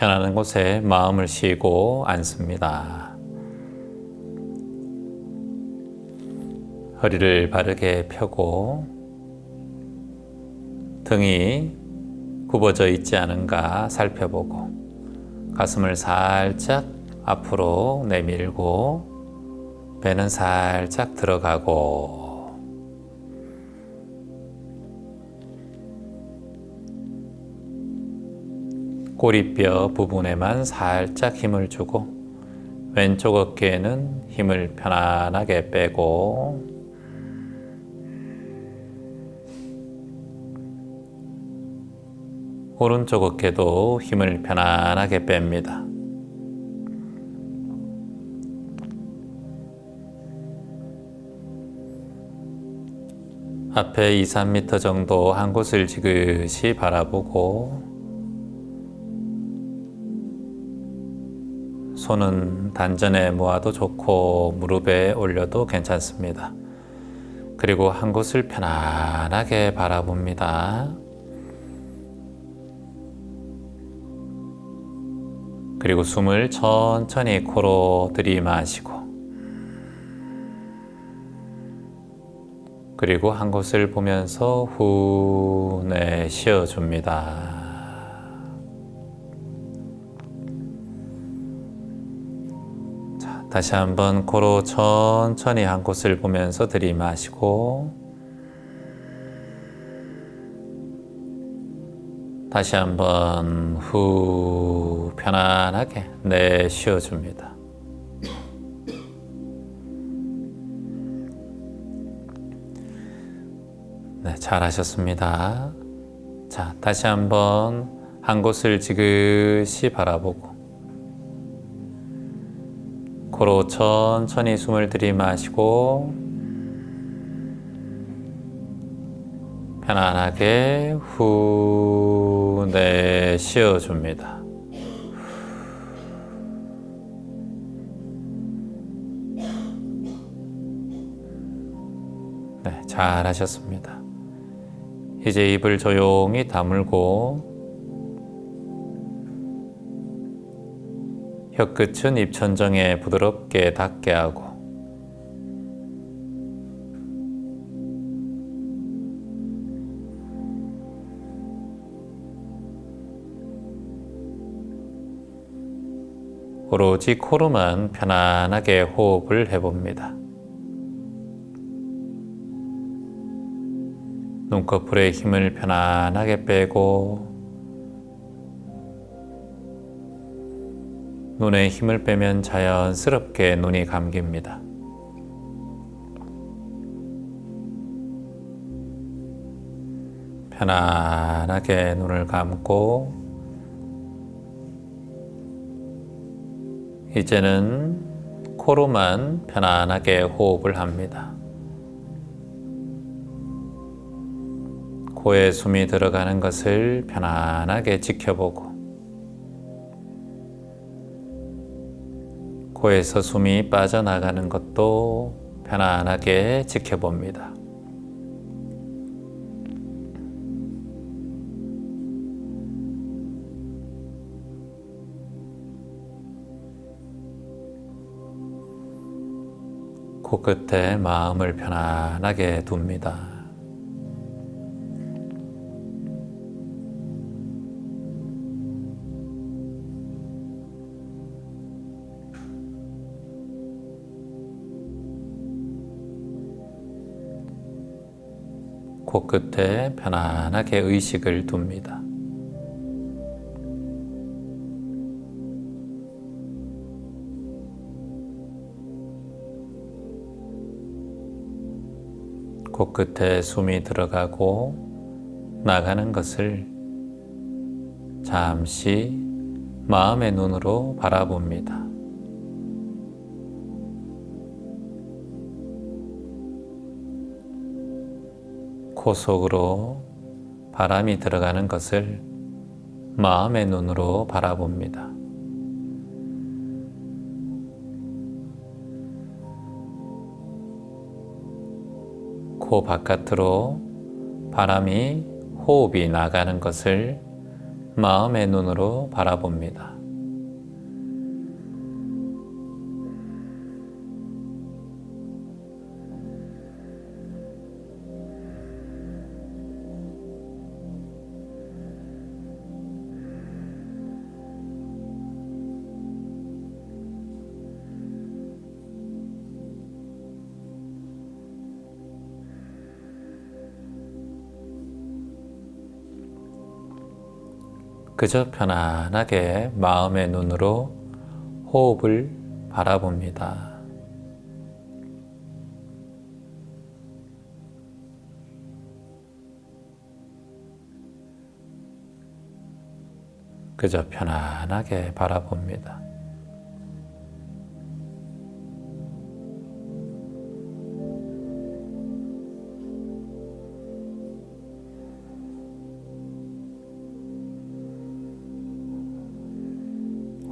편안한 곳에 마음을 쉬고 앉습니다. 허리를 바르게 펴고 등이 굽어져 있지 않은가 살펴보고 가슴을 살짝 앞으로 내밀고 배는 살짝 들어가고 꼬리뼈 부분에만 살짝 힘을 주고 왼쪽 어깨에는 힘을 편안하게 빼고 오른쪽 어깨도 힘을 편안하게 뺍니다. 앞에 2, 3m 정도 한 곳을 지그시 바라보고 손은 단전에 모아도 좋고 무릎에 올려도 괜찮습니다. 그리고 한 곳을 편안하게 바라봅니다. 그리고 숨을 천천히 코로 들이마시고 그리고 한 곳을 보면서 후 내쉬어 줍니다. 다시 한번 코로 천천히 한 곳을 보면서 들이마시고 다시 한번 후 편안하게 내쉬어 줍니다. 네, 잘하셨습니다. 자, 다시 한번 한 곳을 지그시 바라보고 코로 천천히 숨을 들이마시고 편안하게 후 내쉬어줍니다. 네, 잘 하셨습니다. 이제 입을 조용히 다물고 혀끝은 입천정에 부드럽게 닿게 하고 오로지 코로만 편안하게 호흡을 해봅니다. 눈꺼풀에 힘을 편안하게 빼고 눈에 힘을 빼면 자연스럽게 눈이 감깁니다. 편안하게 눈을 감고 이제는 코로만 편안하게 호흡을 합니다. 코에 숨이 들어가는 것을 편안하게 지켜보고 코에서 숨이 빠져나가는 것도 편안하게 지켜봅니다. 코끝에 마음을 편안하게 둡니다. 코 끝에 편안하게 의식을 둡니다. 코끝에 숨이 들어가고 나가는 것을 잠시 마음의 눈으로 바라봅니다. 코 속으로 바람이 들어가는 것을 마음의 눈으로 바라봅니다. 코 바깥으로 바람이 호흡이 나가는 것을 마음의 눈으로 바라봅니다. 그저 편안하게 마음의 눈으로 호흡을 바라봅니다. 그저 편안하게 바라봅니다.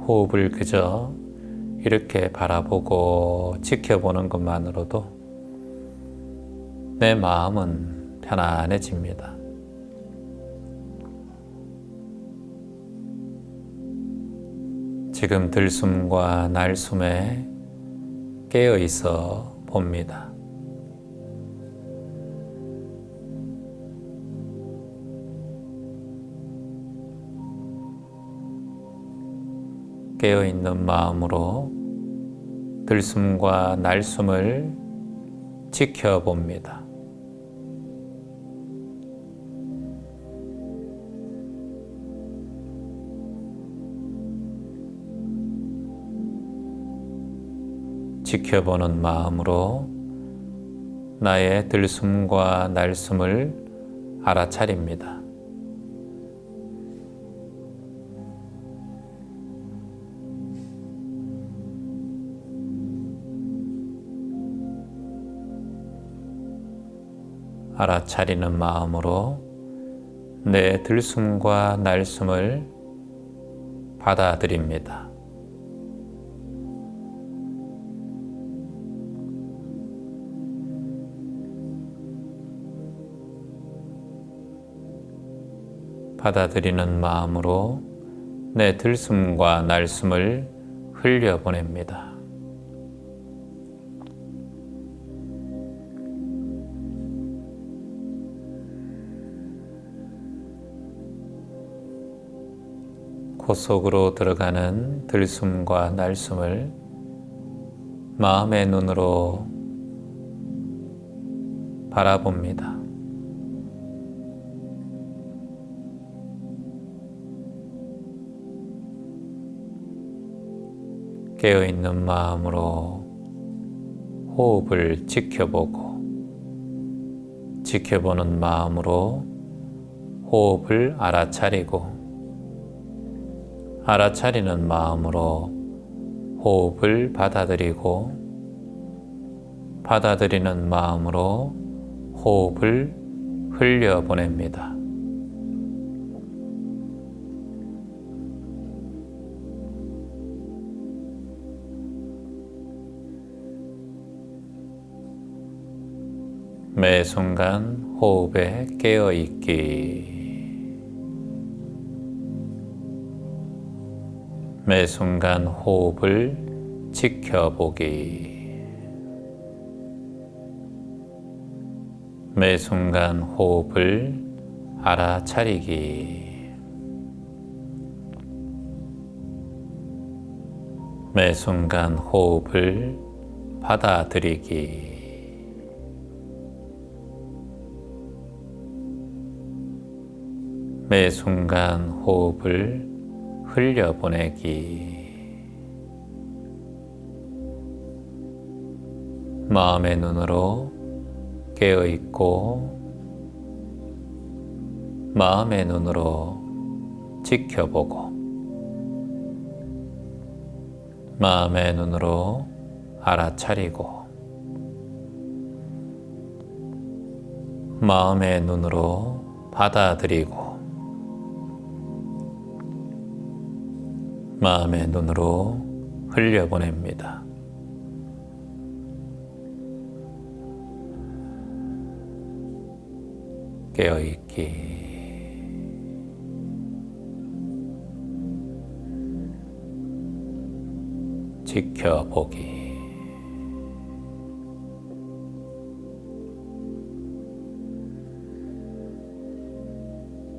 호흡을 그저 이렇게 바라보고 지켜보는 것만으로도 내 마음은 편안해집니다. 지금 들숨과 날숨에 깨어 있어 봅니다. 깨어 있는 마음으로 들숨과 날숨을 지켜봅니다. 지켜보는 마음으로 나의 들숨과 날숨을 알아차립니다. 알아차리는 마음으로 내 들숨과 날숨을 받아들입니다. 받아들이는 마음으로 내 들숨과 날숨을 흘려보냅니다. 코 속으로 들어가는 들숨과 날숨을 마음의 눈으로 바라봅니다. 깨어있는 마음으로 호흡을 지켜보고 지켜보는 마음으로 호흡을 알아차리고 알아차리는 마음으로 호흡을 받아들이고 받아들이는 마음으로 호흡을 흘려보냅니다. 매 순간 호흡에 깨어 있기. 매 순간 호흡을 지켜보기. 매 순간 호흡을 알아차리기. 매 순간 호흡을 받아들이기. 매 순간 호흡을 흘려보내기. 마음의 눈으로 깨어 있고, 마음의 눈으로 지켜보고, 마음의 눈으로 알아차리고, 마음의 눈으로 받아들이고, 마음의 눈으로 흘려보냅니다. 깨어있기. 지켜보기.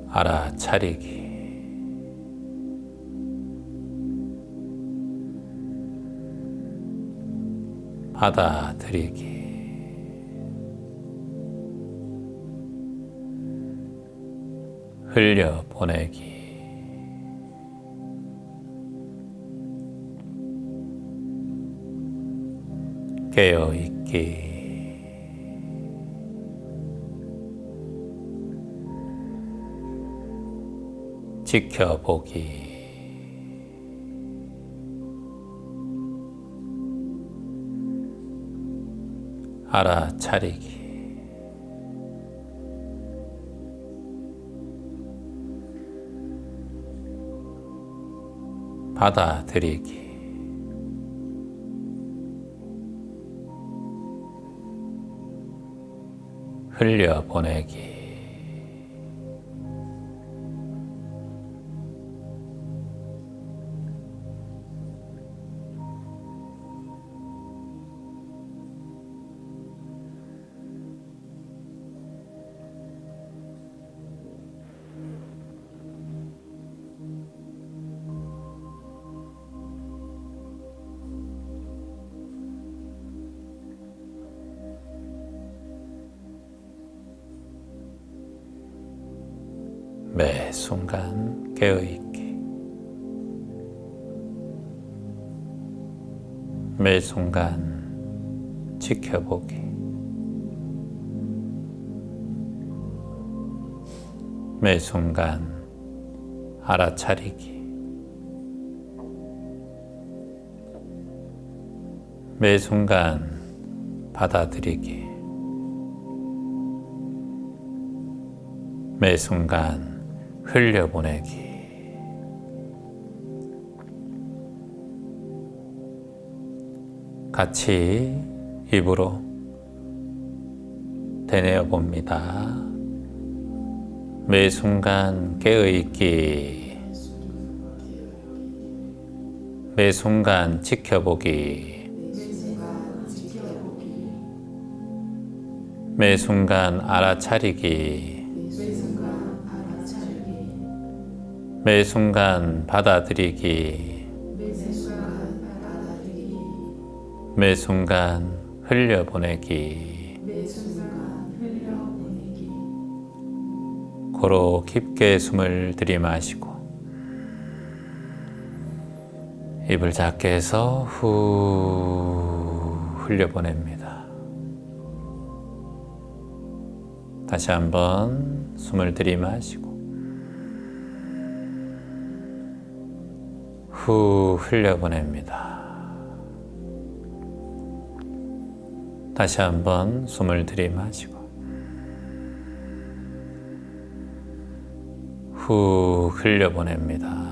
알아차리기. 받아들이기. 흘려보내기. 깨어있기. 지켜보기 알아차리기. 받아들이기. 흘려보내기 매 순간 깨어있기. 매 순간 지켜보기. 매 순간 알아차리기. 매 순간 받아들이기. 매 순간 흘려보내기. 같이 입으로 되뇌어 봅니다. 매 순간 깨어있기. 매 순간 지켜보기. 매 순간 알아차리기 매 순간 받아들이기 매 순간 흘려보내기 고로 깊게 숨을 들이마시고 입을 작게 해서 후 흘려보냅니다. 다시 한번 숨을 들이마시고 후 흘려보냅니다. 다시 한번 숨을 들이마시고 후 흘려보냅니다.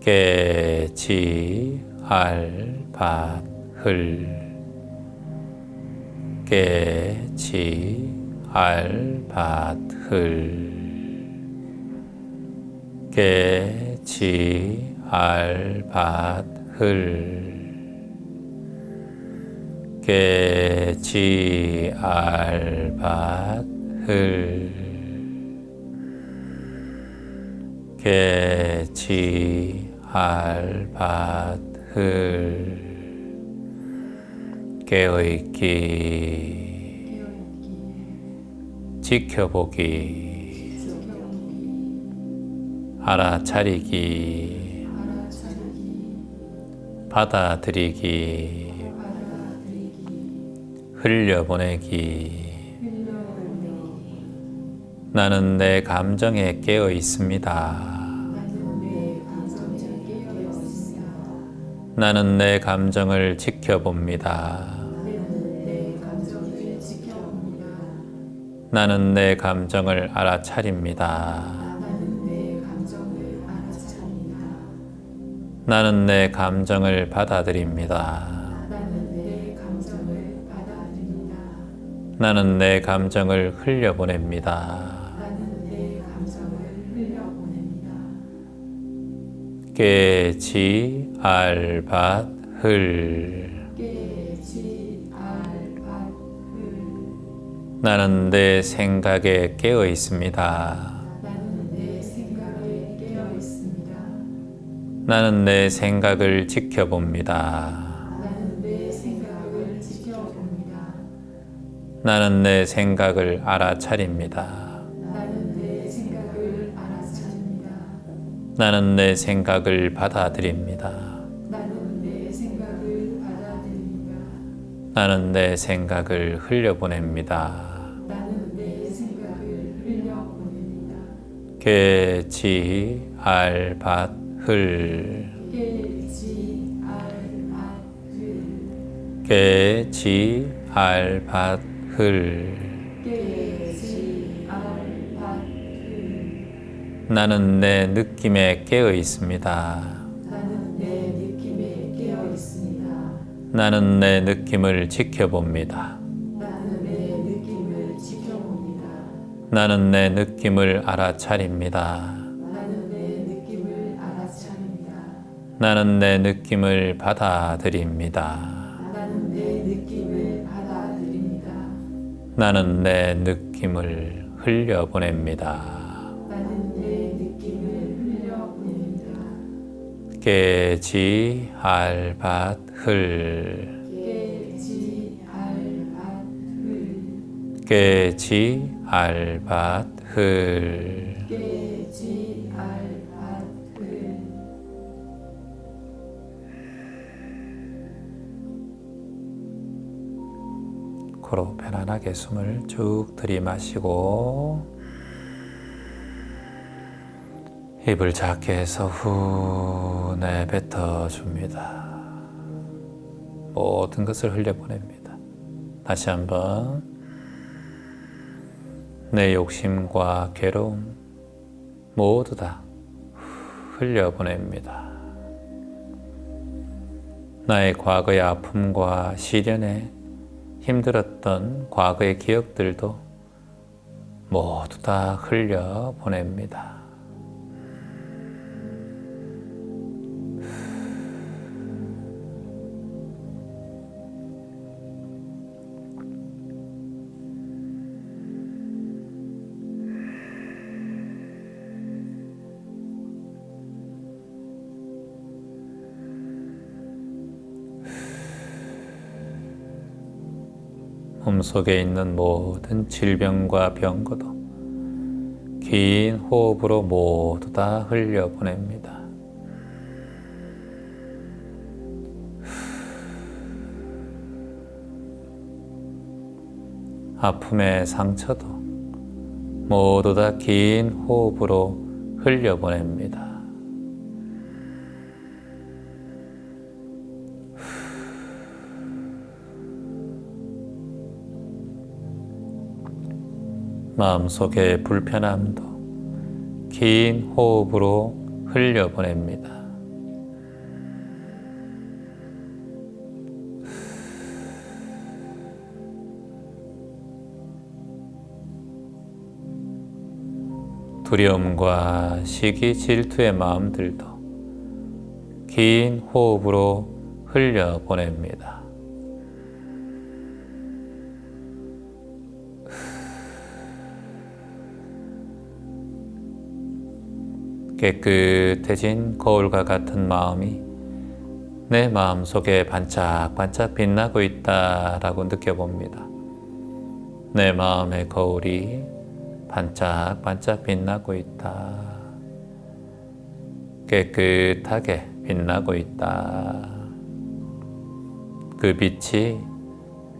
깨지 알밭 흘 깨지 알밭 흘 깨지 알밭 흘 깨지 알밭 흘 깨지 알밭 흘 깨어있기 지켜보기 알아차리기 받아들이기 흘려보내기 나는 내 감정에 깨어 있습니다. 나는 내 감정을 지켜봅니다. 나는 내 감정을 알아차립니다. 나는 내 감정을 받아들입니다. 나는 내 감정을 흘려보냅니다. 깨지 알밭 흘 나는 내 생각에 깨어 있습니다. 나는 내 생각을 지켜봅니다. 나는 내 생각을 지켜봅니다. 나는 내 생각을 알아차립니다. 나는 내 생각을 알아차립니다. 나는 내 생각을 받아들입니다. 나는 내 생각을 받아들입니다. 나는 내 생각을 흘려보냅니다. 나는 내 생각을 흘려보냅니다. 깨지 알밭 흘 깨지 알밭 깨지 알밭 흘 깨지 알밭 나는 내 느낌에 깨어 있습니다. 나는 내 느낌에 깨어 있습니다. 나는 내 느낌을 지켜봅니다. 나는 내 느낌을 지켜봅니다. 나는 내 느낌을 알아차립니다. 나는 내 느낌을 받아들입니다. 나는 내 느낌을 받아들입니다. 나는 내 느낌을 흘려보냅니다. 나는 내 느낌을 흘려보냅니다. 깨지 알밭 흘 깨지 알밭 깨지 알밭 흘 깨지 알 코로 편안하게 숨을 쭉 들이마시고 입을 작게 해서 후 내뱉어 줍니다. 모든 것을 흘려보냅니다. 다시 한번 내 욕심과 괴로움 모두 다 흘려보냅니다. 나의 과거의 아픔과 시련에 힘들었던 과거의 기억들도 모두 다 흘려 보냅니다. 몸속에 있는 모든 질병과 병거도 긴 호흡으로 모두 다 흘려보냅니다. 아픔의 상처도 모두 다 긴 호흡으로 흘려보냅니다. 마음속의 불편함도 긴 호흡으로 흘려보냅니다. 두려움과 시기 질투의 마음들도 긴 호흡으로 흘려보냅니다. 깨끗해진 거울과 같은 마음이 내 마음 속에 반짝반짝 빛나고 있다라고 느껴봅니다. 내 마음의 거울이 반짝반짝 빛나고 있다. 깨끗하게 빛나고 있다. 그 빛이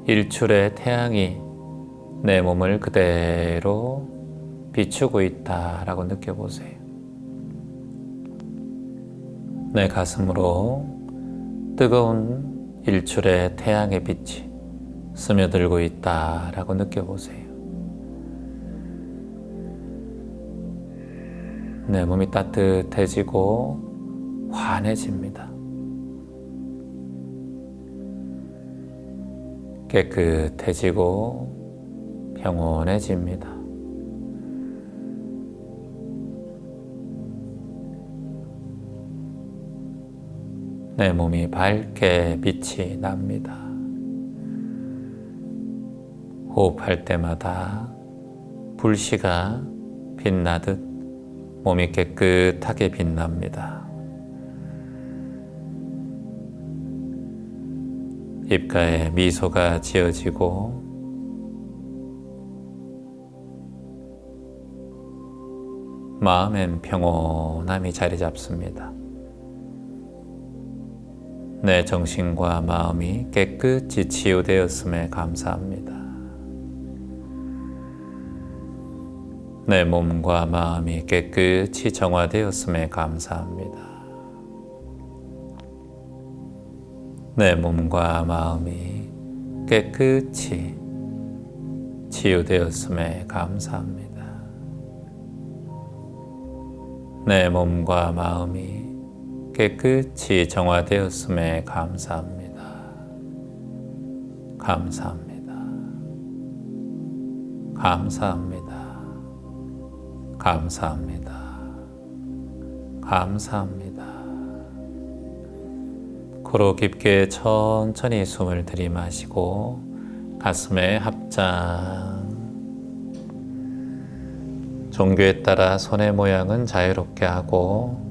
일출의 태양이 내 몸을 그대로 비추고 있다라고 느껴보세요. 내 가슴으로 뜨거운 일출의 태양의 빛이 스며들고 있다라고 느껴보세요. 내 몸이 따뜻해지고 환해집니다. 깨끗해지고 평온해집니다. 내 몸이 밝게 빛이 납니다. 호흡할 때마다 불씨가 빛나듯 몸이 깨끗하게 빛납니다. 입가에 미소가 지어지고 마음엔 평온함이 자리 잡습니다. 내 정신과 마음이 깨끗이 치유되었음에 감사합니다. 내 몸과 마음이 깨끗이 정화되었음에 감사합니다. 내 몸과 마음이 깨끗이 치유되었음에 감사합니다. 내 몸과 마음이 깨끗이 정화되었음에 감사합니다. 감사합니다. 감사합니다. 감사합니다. 감사합니다. 코로 깊게 천천히 숨을 들이마시고 가슴에 합장. 종교에 따라 손의 모양은 자유롭게 하고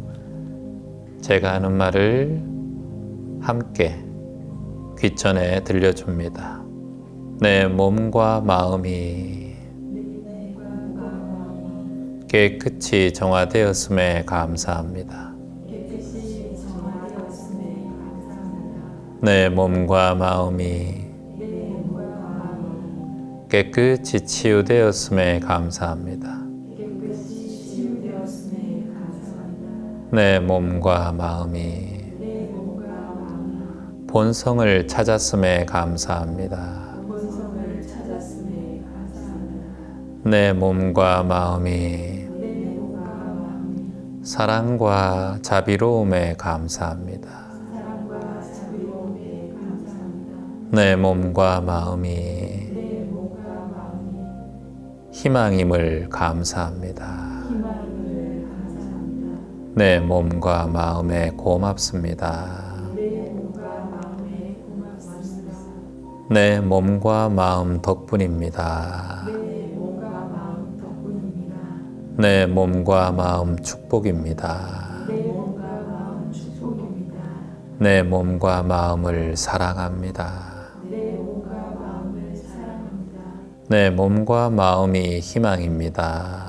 제가 하는 말을 함께 귀전에 들려줍니다. 내 몸과 마음이 깨끗이 정화되었음에 감사합니다. 내 몸과 마음이 깨끗이 치유되었음에 감사합니다. 내 몸과 마음이 본성을 찾았음에 감사합니다. 내 몸과 마음이 사랑과 자비로움에 감사합니다. 내 몸과 마음이 희망임을 감사합니다. 내 몸과 마음에 고맙습니다. 내 몸과 마음 덕분입니다. 내 몸과 마음 축복입니다. 내 몸과 마음을 사랑합니다. 내 몸과 마음이 희망입니다.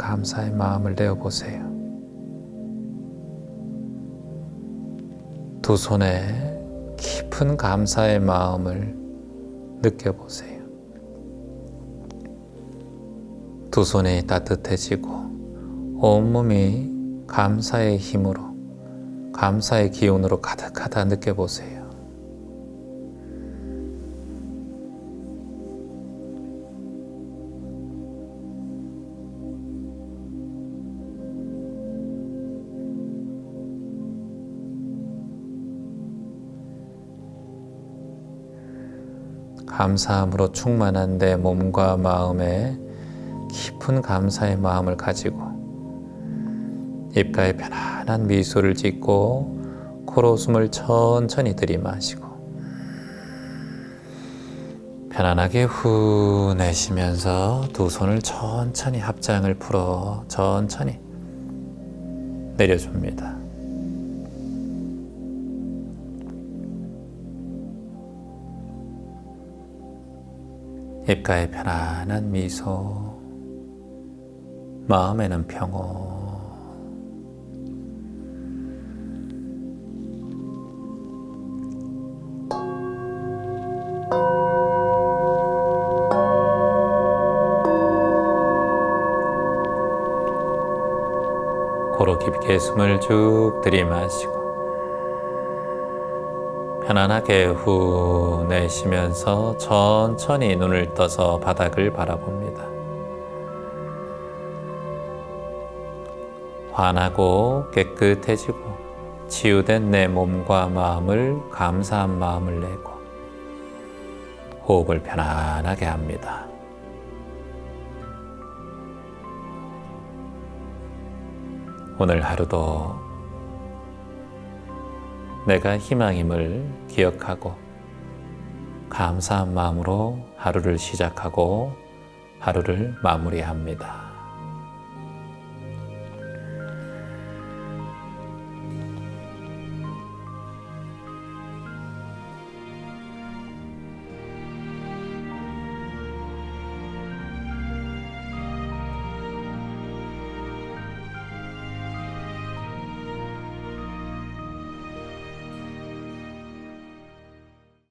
감사의 마음을 내어 보세요. 두 손에 깊은 감사의 마음을 느껴보세요. 두 손이 따뜻해지고 온몸이 감사의 힘으로, 감사의 기운으로 가득하다 느껴보세요. 감사함으로 충만한 내 몸과 마음에 깊은 감사의 마음을 가지고 입가에 편안한 미소를 짓고 코로 숨을 천천히 들이마시고 편안하게 후 내쉬면서 두 손을 천천히 합장을 풀어 천천히 내려줍니다. 입가에 편안한 미소, 마음에는 평온. 코로 깊게 숨을 쭉 들이마시고 편안하게 후 내쉬면서 천천히 눈을 떠서 바닥을 바라봅니다. 환하고 깨끗해지고 치유된 내 몸과 마음을 감사한 마음을 내고 호흡을 편안하게 합니다. 오늘 하루도 내가 희망임을 기억하고 감사한 마음으로 하루를 시작하고 하루를 마무리합니다.